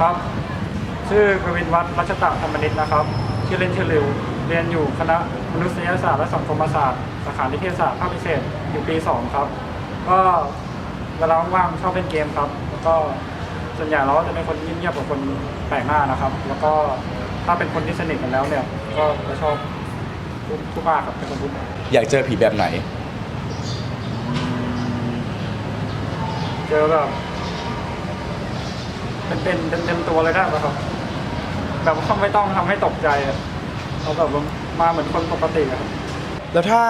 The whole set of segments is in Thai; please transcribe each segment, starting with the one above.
ครับ ชื่อกวินวัฒน์รัชตะธรรมนิตนะครับ ชื่อเล่นชื่อริว เรียนอยู่คณะมนุษยศาสตร์และสังคมศาสตร์สาขานิเทศศาสตร์ภาคพิเศษอยู่ปี 2 ครับ ก็เวลาว่างๆชอบเล่นเกมครับแล้วก็ส่วนใหญ่เราก็จะเป็นคนเงียบๆกับคนแปลกหน้านะครับ แล้วก็ถ้าเป็นคนที่สนิทกันแล้วเนี่ย ก็จะชอบทุกทุกภาคครับเป็นคนทุกอยากเจอผีแบบไหน เจอแบบ เป็นเป็นเต็มเต็มๆตัวเลยได้ไหมครับ แบบว่าไม่ต้องทำให้ตกใจอะเอาแบบว่ามาเหมือนคนปกติอะครับ แล้วถ้า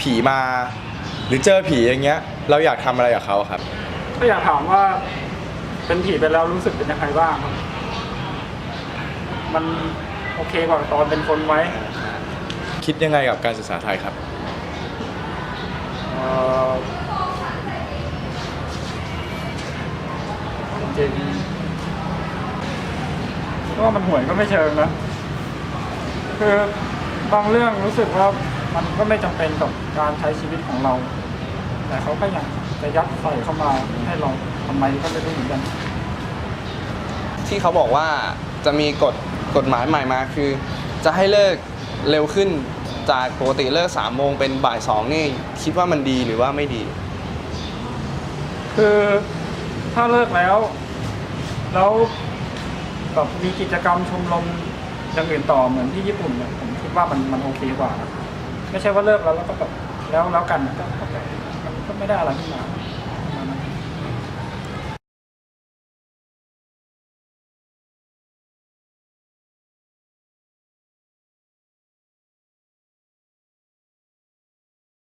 ผีมาหรือเจอผีอย่างเงี้ย เราอยากทำอะไรกับเขาครับ ก็อยากถามว่า เป็นผีไปแล้วรู้สึกเป็นยังไงบ้างครับ มันโอเคกว่าตอนเป็นคนไหมคิดยังไงกับการศึกษาไทยครับ เอ่อจริงๆก็ ว่ามันห่วยก็ไม่เชิงนะคือบางเรื่องรู้สึกว่ามันก็ไม่จำเป็นกับการใช้ชีวิตของเรา แต่เขาก็ยังจะยัดใส่เข้ามาให้เราทำไมก็ไม่รู้เหมือนกันที่เขาบอกว่าจะมีกฎกฎหมายใหม่มาคือ จะให้เลิกเร็วขึ้นจากปกติเลิกสามโมงเป็นบ่ายสองนี่คิดว่ามันดีหรือว่าไม่ดี คือถ้าเลิกแล้ว แล้ว แบบมีกิจกรรมชมรมอย่างอื่นต่อเหมือนที่ญี่ปุ่นเนี่ยผมคิดว่ามันมันโอเคกว่า ไม่ใช่ว่าเลิกแล้วแล้วก็แบบแล้วแล้วกันก็ก็แบบมันก็ไม่ได้อะไรขึ้นมา